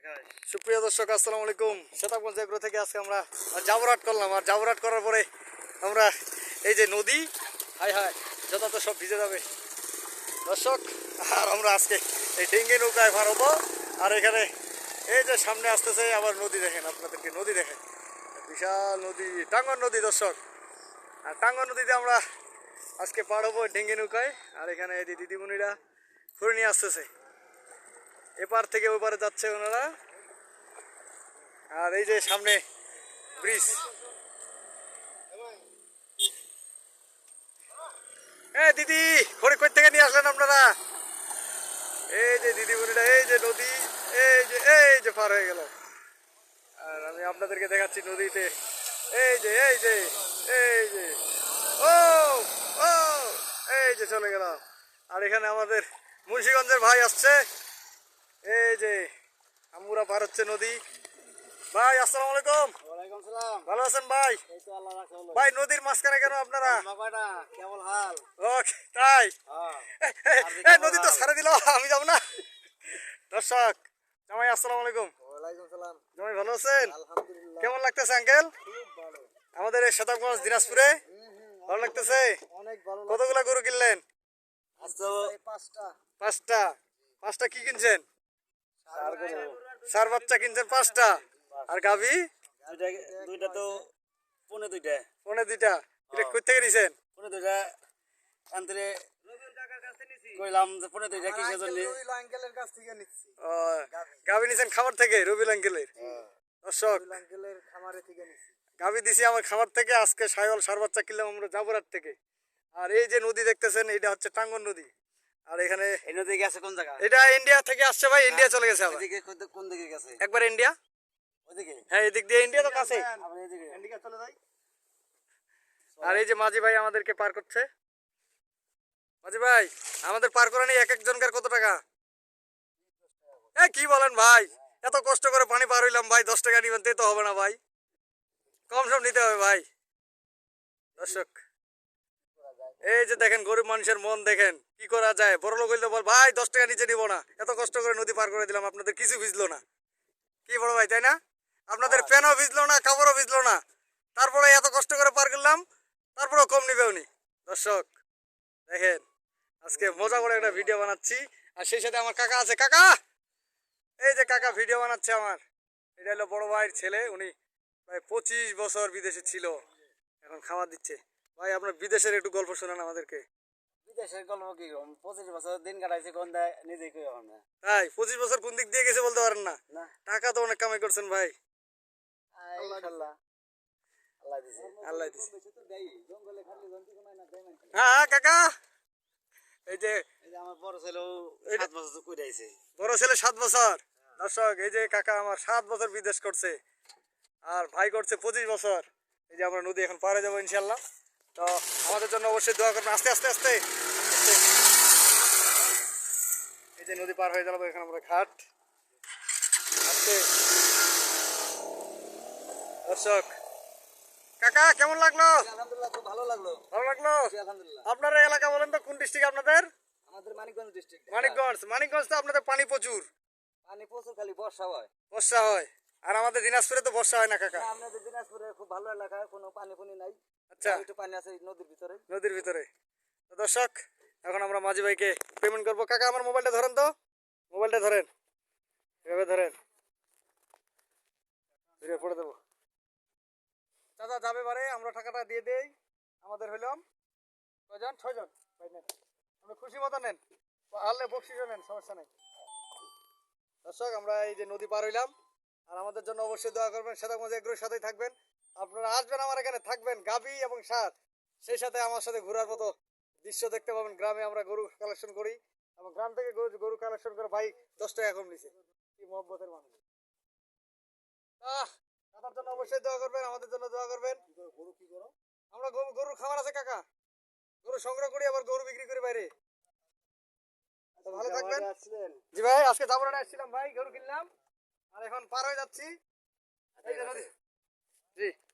সুপ্রিয় দর্শক, আসসালামু আলাইকুম। সেতাবগঞ্জ এগ্রো থেকে আজকে আমরা জাবরাট করলাম। আর জাবরাট করার পরে আমরা এই যে নদী হাই হাই যথাযথ সব ভিজে যাবে। দর্শক, আর আমরা আজকে এই ডেঙ্গে নৌকায় ভার হব। আর এখানে এই যে সামনে আসতেছে আবার নদী দেখেন, আপনাদেরকে নদী দেখেন। বিশাল নদী, টাঙ্গন নদী দর্শক। আর টাঙ্গন নদীতে আমরা আজকে পার হব ডেঙ্গে নৌকায়। আর এখানে এই দিদিমণিরা করে নিয়ে আসতেছে। এপার থেকে ওপারে যাচ্ছে ওনারা। আর এই যে সামনে ব্রিজ। হ্যাঁ দিদি খড়ি কই থেকে নিয়ে আসলেন আপনারা? এই যে দিদি বোনেরা এই যে নদী, এই যে এই যে পার হয়ে গেল। আর আমি আপনাদেরকে দেখাচ্ছি নদীতে। এই যে এই যে এই যে। ও ও, এই যে চলে গেলাম। আর এখানে আমাদের মুন্সীগঞ্জের ভাই আসছে। এই যে আমুরা পার হচ্ছে নদী। ভাই আসসালামু আলাইকুম। ওয়ালাইকুম সালাম। ভালো আছেন ভাই? এই তো আল্লাহ রাখছে ভাই নদীর মাঝখানে কেন আপনারা? কেমন হাল। ও তাই? হ্যাঁ। নদী তো ছাড়ে দিল আমি যাব না। দর্শক জামাই আসসালামু আলাইকুম। ওয়ালাইকুম সালাম। জামাই ভালো আছেন? আলহামদুলিল্লাহ। কেমন লাগতেছে আঙ্কেল? খুব ভালো। আমাদের এই শতাবগঞ্জ দিনাজপুরে? ভালো লাগতেছে? অনেক ভালো কতগুলা গরু কিনলেন? পাঁচটা। পাঁচটা? পাঁচটা কি কিনছেন? চার বাচ্চা কিনছেন পাঁচটা। আর গাভী? দুইটা তো পনে দুইটা। পনে দুইটা। এটা কই থেকে নিছেন? পনে দুইটা আন্তরে কইলাম যে পনে দুইটা কিসের জন্য? আঙ্কেলের কাছ থেকে নিচ্ছি। ও, গাভী নিছেন খামার থেকে রবিল আঙ্কেলের? দর্শক আঙ্কেলের খামারে থেকে নিচ্ছি। গাভী দিছি আমার খামার থেকে আজকে সায়ল সার বাচ্চা কিনলাম আমরা জাবরার থেকে। আর এই যে নদী দেখতেছেন এটা হচ্ছে টাঙ্গন নদী। আর এখানে এই নদী গেছে কোন জায়গা? এটা ইন্ডিয়া থেকে আসছে ভাই ইন্ডিয়া চলে গেছে আবার। কোন- দিকে গেছে? একবার ইন্ডিয়া হ্যাঁ এদিক দিয়ে ইন্ডিয়া তো কাছে ইন্ডিয়া চলে যাই। আর এই যে মাঝি ভাই আমাদেরকে পার করছে। মাঝি ভাই আমাদের পার এক একজনকার কত টাকা? এ কি বলেন ভাই? এত কষ্ট করে পানি পার হইলাম ভাই দশ টাকা নিবেন তো হবে না ভাই। কম সম নিতে হবে ভাই। দর্শক এই যে দেখেন গরিব মানুষের মন দেখেন কি করা যায়? বড় লোক হইলে বল ভাই দশ টাকা নিচে নিব না। এত কষ্ট করে নদী পার করে দিলাম আপনাদের কিছু ভিজলো না। কি বড় ভাই তাই না? আপনাদের প্যানও ভিজলো না কাপড়ও ভিজলো না। তারপরে এত কষ্ট করে পার করলাম তারপরেও কম নিবে উনি দর্শক দেখেন আজকে মজা করে একটা ভিডিও বানাচ্ছি। আর সেই সাথে আমার কাকা আছে। কাকা! এই যে কাকা ভিডিও বানাচ্ছে আমার। এটা হলো বড় ভাইয়ের ছেলে উনি প্রায় পঁচিশ বছর বিদেশে ছিল। এখন খাবার দিচ্ছে। ভাই আপনার বিদেশের একটু গল্প শোনান আমাদেরকে। বিদেশের গল্প কি পঁচিশ বছর দিন কাটাইছে কোন দেয় নিজেই কই আমরা তাই পঁচিশ বছর কোন দিক দিয়ে গেছে বলতে পারেন না। না। টাকা তো অনেক কামাই করছেন ভাই। আল্লাহ দিছে। আল্লাহ দিছে। হ্যাঁ, কাকা। এই যে এই যে আমার বড় ছেলেও এটা- সাত বছর কই আইছে। বড় ছেলে সাত বছর। দর্শক এই যে কাকা আমার সাত বছর বিদেশ করছে। আর ভাই করছে পঁচিশ বছর। এই যে আমরা নদী এখন পারে যাব ইনশাল্লাহ। তো আমাদের জন্য অবশ্যই দোয়া করবেন। আস্তে আস্তে আস্তে। এই যে নদী পার হয়ে গেল এখানে আমরা ঘাট। আস্তে। দর্শক কাকা কেমন লাগল? আলহামদুলিল্লাহ খুব ভালো লাগল। ভালো লাগল? আলহামদুলিল্লাহ। আপনার এলাকা বলেন তো কোন ডিস্ট্রিক্ট আপনাদের? আমাদের মানিকগঞ্জ ডিস্ট্রিক্ট মানিকগঞ্জ। মানিকগঞ্জ তো আপনাদের পানি প্রচুর। পানি প্রচুর খালি বর্ষা হয়। বর্ষা হয়। আর আমাদের দিনাজপুরে তো বর্ষা হয় না কাকা। আমাদের দিনাজপুরে খুব ভালো এলাকা কোনো পানি ফুনি নাই। আচ্ছা। একটু পানি আছে নদীর ভিতরে। নদীর ভিতরে। তো দর্শক এখন আমরা মাঝি ভাইকে পেমেন্ট করব। কাকা আমার মোবাইলটা ধরেন তো। মোবাইলটা ধরেন। এভাবে ধরেন। ধরে পড়ে দেবো। চাচা যাবে বারে আমরা টাকাটা দিয়ে দেই। আমাদের হইলাম কয়জন ছয়জন। ভাই নেন। খুশি মতো নেন। হারলে বকশিসও নেন সমস্যা নেই। দর্শক আমরা এই যে নদী পার হইলাম। আর আমাদের জন্য অবশ্যই দোয়া করবেন। সেটার এগুলোর সাথেই থাকবেন। আপনারা আসবেন আমার এখানে থাকবেন গাবি এবং সার সেই সাথে আমার সাথে ঘোরার মতো দৃশ্য দেখতে পাবেন। গ্রামে আমরা গরু কালেকশন করি এবং গ্রাম থেকে গরু গরু কালেকশন করে ভাই দশ টাকা কম নিছে। কি মহব্বতের মানুষ। আহ জন্য অবশ্যই দোয়া করবেন আমাদের জন্য দোয়া করবেন। গরু কি করো? আমরা গরু গরুর খাবার আছে কাকা। গরু সংগ্রহ করি আবার গরু বিক্রি করি বাইরে। ভালো থাকবেন। জি ভাই আজকে যাব আসছিলাম ভাই গরু কিনলাম। আর এখন পার হয়ে যাচ্ছি। এই যে নদী জি